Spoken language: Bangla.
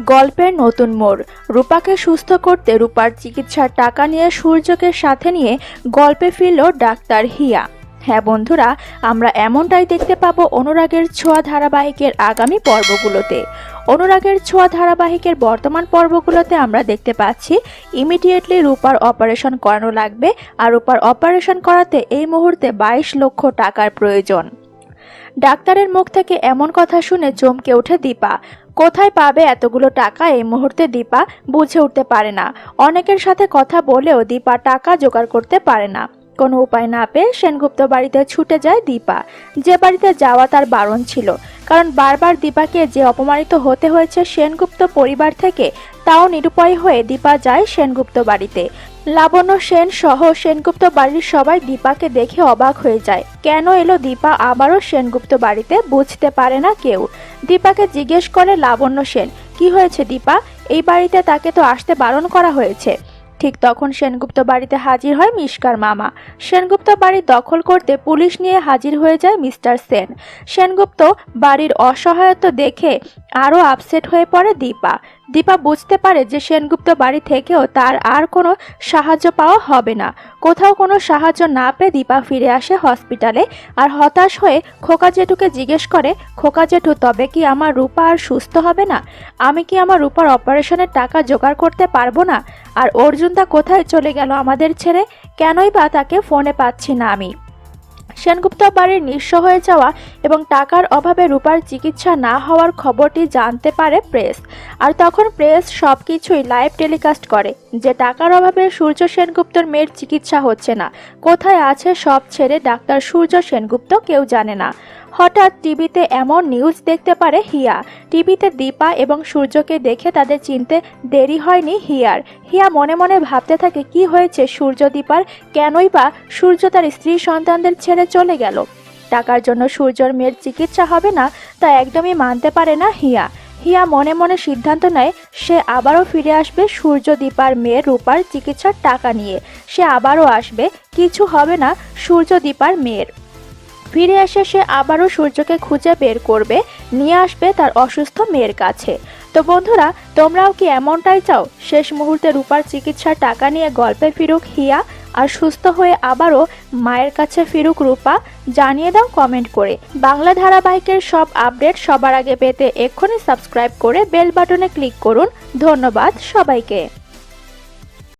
গল্পের নতুন মোড়। রূপাকে সুস্থ করতে রূপার চিকিৎসার টাকা নিয়ে সূর্যকে সাথে নিয়ে গল্পে ফিরল ডাক্তার হিয়া। হ্যাঁ বন্ধুরা, আমরা এমনটাই দেখতে পাবো অনুরাগের ছোঁয়া ধারাবাহিকের আগামী পর্বগুলোতে। অনুরাগের ছোঁয়া ধারাবাহিকের বর্তমান পর্বগুলোতে আমরা দেখতে পাচ্ছি ইমিডিয়েটলি রূপার অপারেশন করানো লাগবে আর রূপার অপারেশন করাতে এই মুহূর্তে বাইশ লক্ষ টাকার প্রয়োজন। ডাক্তারের মুখ থেকে এমন কথা শুনে চমকে ওঠে দীপা। কোথায় পাবে এতগুলো টাকা এই মুহূর্তে দীপা বুঝে উঠতে পারে না। অনেকের সাথে কথা বলেও দীপা টাকা জোগাড় করতে পারে না। কোনো উপায় না পেয়ে সেনগুপ্ত বাড়িতে ছুটে যায় দীপা। যে বাড়িতে যাওয়া তার বারণ ছিল। কারণ বারবার দীপাকে যে অপমানিত হতে হয়েছে সেনগুপ্ত পরিবার থেকে, তাও নিরুপায় হয়ে দীপা যায় সেনগুপ্ত বাড়িতে। লাবণ্য, সেন সহ সেনগুপ্ত বাড়ির সবাই দীপাকে দেখে অবাক হয়ে যায়। কেন এলো দীপা আবারও সেনগুপ্ত বাড়িতে বুঝতে পারে না কেউ? দীপাকে জিজ্ঞেস করে লাবণ্য সেন, কি হয়েছে দীপা? এই বাড়িতে তাকে তো আসতে বারণ করা হয়েছে। ঠিক তখন সেনগুপ্ত বাড়িতে হাজির হয় মিষ্কার মামা। সেনগুপ্ত বাড়ি দখল করতে পুলিশ নিয়ে হাজির হয়ে যায় মিস্টার সেন। সেনগুপ্ত বাড়ির অসহায়ত্ব দেখে আরও আপসেট হয়ে পড়ে দীপা। দীপা বুঝতে পারে যে সেনগুপ্ত বাড়ি থেকেও তার আর কোনো সাহায্য পাওয়া হবে না। কোথাও কোনো সাহায্য না পেয়ে দীপা ফিরে আসে হসপিটালে আর হতাশ হয়ে খোকা জেঠুকে জিজ্ঞেস করে, খোকা জেঠু, তবে কি আমার রূপা আর সুস্থ হবে না? আমি কি আমার রূপার অপারেশনের টাকা জোগাড় করতে পারব না? আর অর্জুনদা কোথায় চলে গেল আমাদের ছেড়ে? কেনই বা তাকে ফোনে পাচ্ছি না আমি। সেনগুপ্ত বাড়ির নিঃস্ব হয়ে যাওয়া এবং টাকার অভাবে রূপার চিকিৎসা না হওয়ার খবরটি জানতে পারে প্রেস। আর তখন প্রেস সব কিছুই লাইভ টেলিকাস্ট করে যে টাকার অভাবে সূর্য সেনগুপ্তর মেয়ের চিকিৎসা হচ্ছে না। কোথায় আছে সব ছেড়ে ডাক্তার সূর্য সেনগুপ্ত কেউ জানে না। হঠাৎ টিভিতে এমন নিউজ দেখতে পারে হিয়া। টিভিতে দীপা এবং সূর্যকে দেখে তাদের চিনতে দেরি হয়নি হিয়ার। হিয়া মনে মনে ভাবতে থাকে, কি হয়েছে সূর্য দীপার? কেনই বা সূর্য তার স্ত্রী সন্তানদের ছেড়ে চলে গেল? টাকার জন্য সূর্যর মেয়ের চিকিৎসা হবে না? তা একদমই মানতে পারে না হিয়া। হিয়া মনে মনে সিদ্ধান্ত নেয়, সে আবারও ফিরে আসবে সূর্য দীপার মেয়ে রূপার চিকিৎসার টাকা নিয়ে। সে আবারও আসবে। কিছু হবে না সূর্য দীপার মেয়ের। ফিরে এসে সে আবারও সূর্যকে খুঁজে বের করবে, নিয়ে আসবে তার অসুস্থ মেয়ের কাছে। তো বন্ধুরা, তোমরাও কি এমনটাই চাও? শেষ মুহূর্তে রূপার চিকিৎসার টাকা নিয়ে গল্পে ফিরুক হিয়া আর সুস্থ হয়ে আবারও মায়ের কাছে ফিরুক রূপা, জানিয়ে দাও কমেন্ট করে। বাংলা ধারাবাহিকের সব আপডেট সবার আগে পেতে এক্ষুনি সাবস্ক্রাইব করে বেল বাটনে ক্লিক করুন। ধন্যবাদ সবাইকে।